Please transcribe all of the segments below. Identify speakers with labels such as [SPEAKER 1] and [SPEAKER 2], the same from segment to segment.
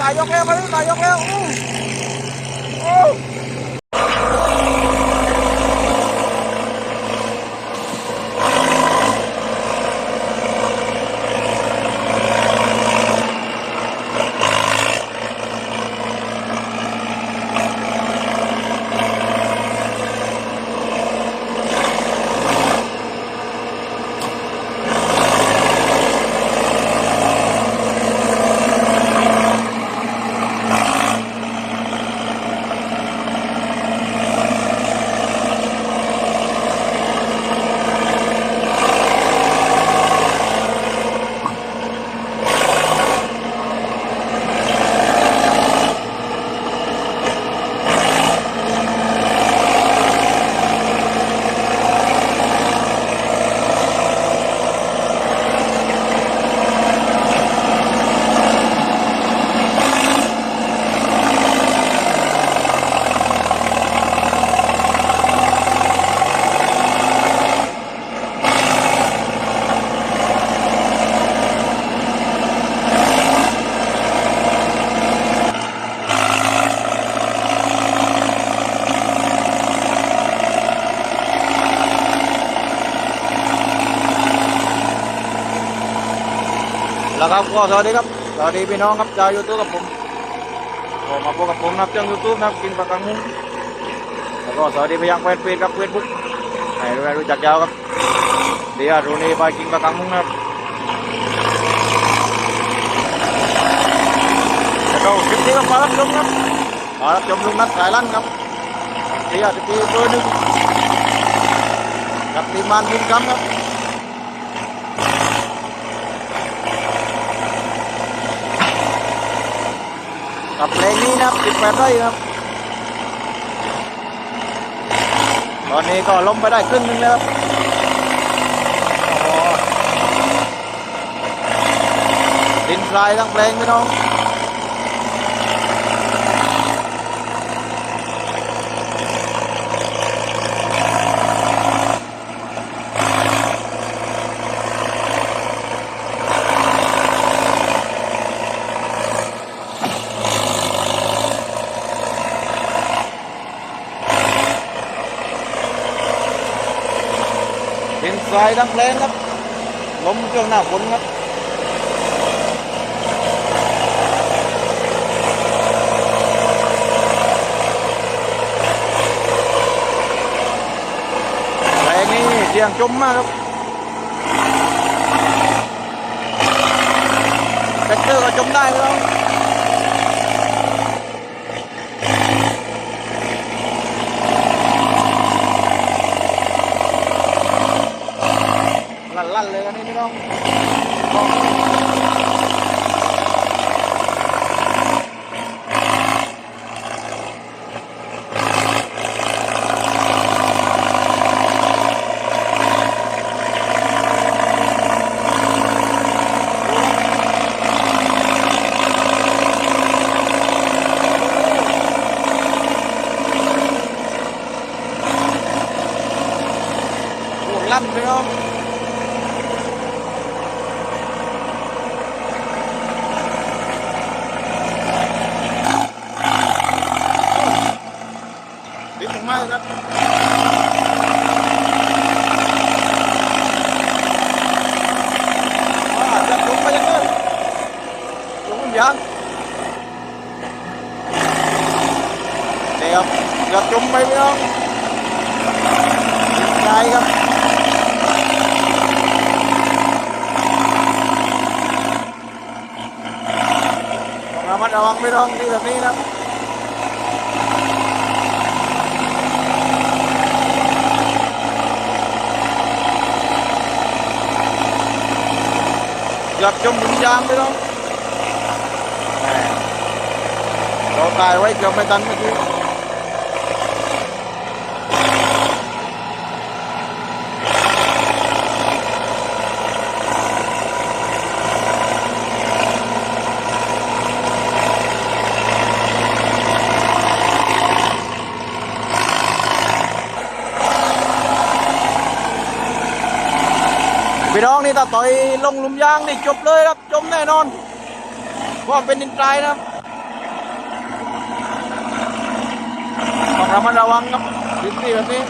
[SPEAKER 1] ตายยกแล้ แล้วครับก็สวัสดีครับสวัสดีพี่น้องครับชาวยูทูบกับผมก็มาพบกับผมนะครับช่องยูทูบนะครับกินปลากระมุงแล้วก็สวัสดีไปยังแฟนเพจครับเฟซบุ๊กให้รู้รู้จักยาวครับเดี๋ยวรูนี่ไปกินปลากระมุงนะครับแล้วก็คลิปนี้ก็มารับชมครับมารับชมลุงนัทสายลั่นครับเดี๋ยที่เบอร์หนึ่งกับทีมงานบุญคำครับ กับเพลงนี้นะครับติดแปดไร่ครับ ตอนนี้ก็ล้มไปได้ครึ่งนึงแล้วครับดินทรายทั้งเพลงพี่น้อง ทรายทั้งเพลงครับล้มช่วงหน้าฝนครับแรงนี้เสียงจมมากครับแท็กเตอร์ก็จมได้ครับั่นเลยกันนี่พี่ต้องโอ้ลั่นพี่น้อง ดิบมากครับว้าจะลงไปยังไงลงยังเดี๋ยวเกือบจมไปพี่น้อง ใจครับต้องระมัดระวังพี่น้องที่แบบนี้ พี่น้องนี่ตาต่อยลงลุมยางนี่จบเลยครับจมแน่นอนว่าเป็นดินทรายนะครับต้องระมัดระวังครับดินที่แบบนี้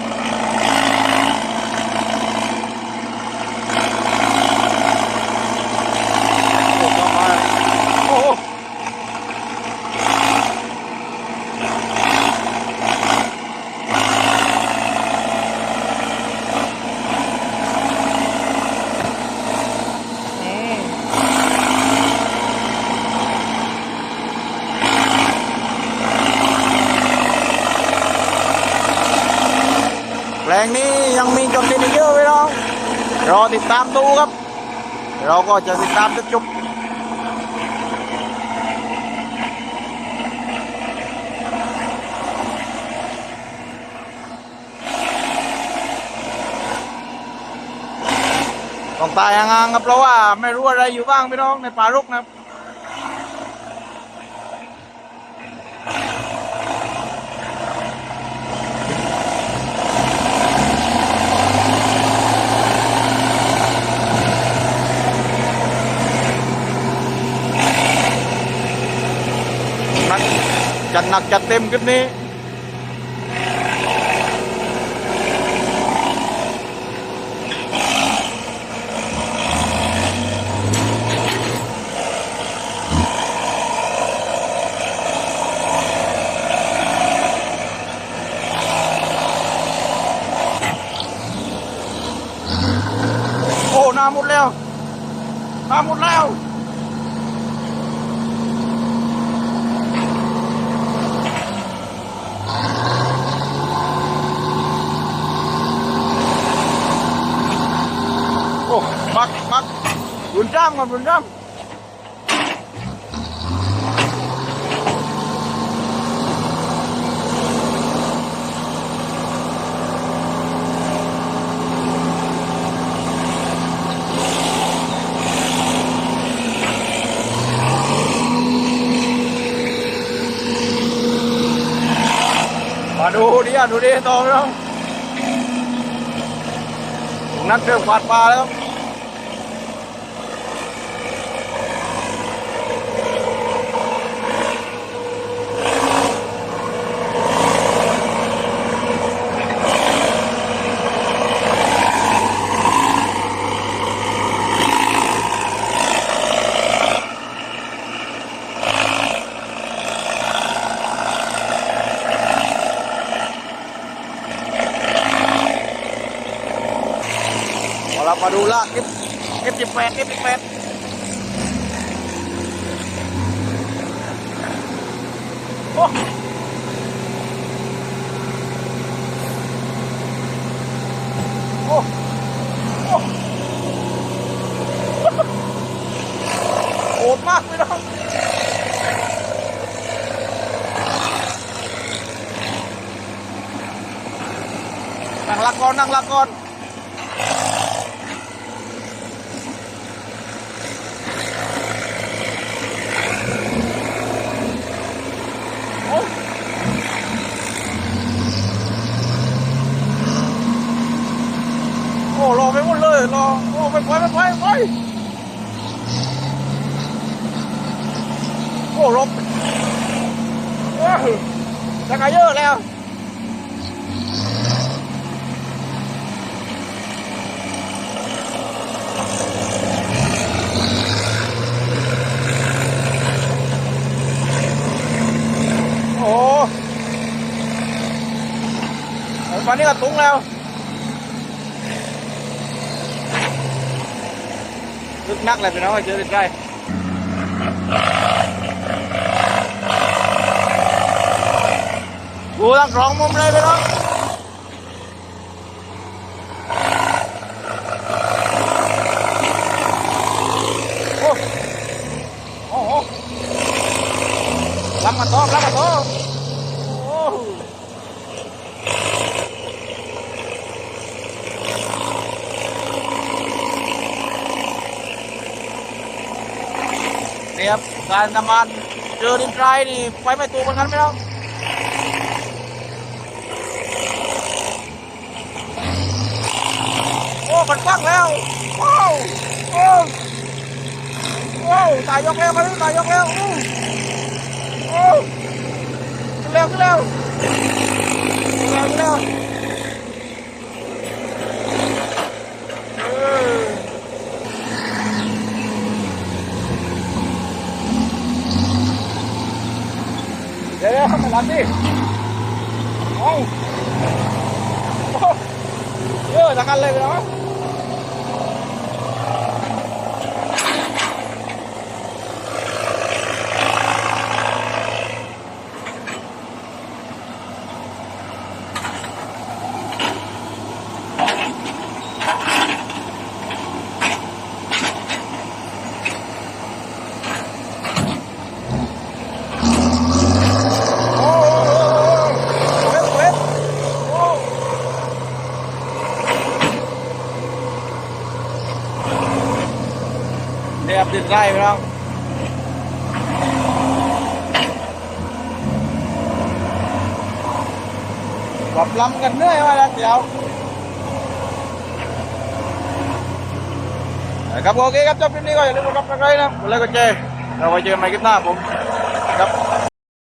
[SPEAKER 1] ยังมีจดดินอีกเยอะไว้น้องรอติดตามดูครับ เราก็จะติดตามจนจบต้องตายห่างๆครับเพราะว่าไม่รู้อะไรอยู่บ้างพี่น้องในป่ารกนะครับ จัดหนักจัดเต็มคลิปนี้โอ้หน้าหม 400 còn 400 Bà đu đi à, đu đi to không? Nắp trường quạt bà đâu. ดูดิต่อไปแล้วนักเดินกวาดูลาแล้วเอาละมาดูละเอฟเอฟสิบแปดเอฟสิบแปดโอ้โอ้โอ้โหดมากเลยน้องนั่งละก่อนนั่งละก่อน โอ้โอ้รอไปหมดเลยรอโอ้ไปไป ไปไปไปโอ้รบเอ้ยจะกระเยอะแล้วโอ้ไอ้ฟันนี่ก็ตุ้งแล้ว ลึกนักเลยพี่น้องเจอใกล้ๆกูตั้งสองมุมเลยพี่น้องโอ้โอ้โหรับมาโต้รับมาโต้โอ้โหนี่ ครับ การทำงานเจอดินทรายนี่ไปไม่ถูกเหมือนกันไหมน้องโอ้มันกว้างแล้ว ว้าว โอ้ว้าวตายยกแล้วมาดิตายยกแล้วอู้โอ้ขึ้นเร็วขึ้นเร็วขึ้นเร็วขึ้นเร็วเออเดี๋ ยวเดี๋ยวมารับดิเอาเยอะจังกันเลยเน้อง โอ้เว็บเว็บโอ้ เรียบติดไร่ไปแล้วปรับลำกันเหนื่อยมาแล้วเดี๋ยวนะครับโอเคครับจบคลิปนี้ก็อย่าลืมกดซับสไครต์นะกดไลค์กดแชร์เราไว้เจอกันใหม่คลิปหน้าผม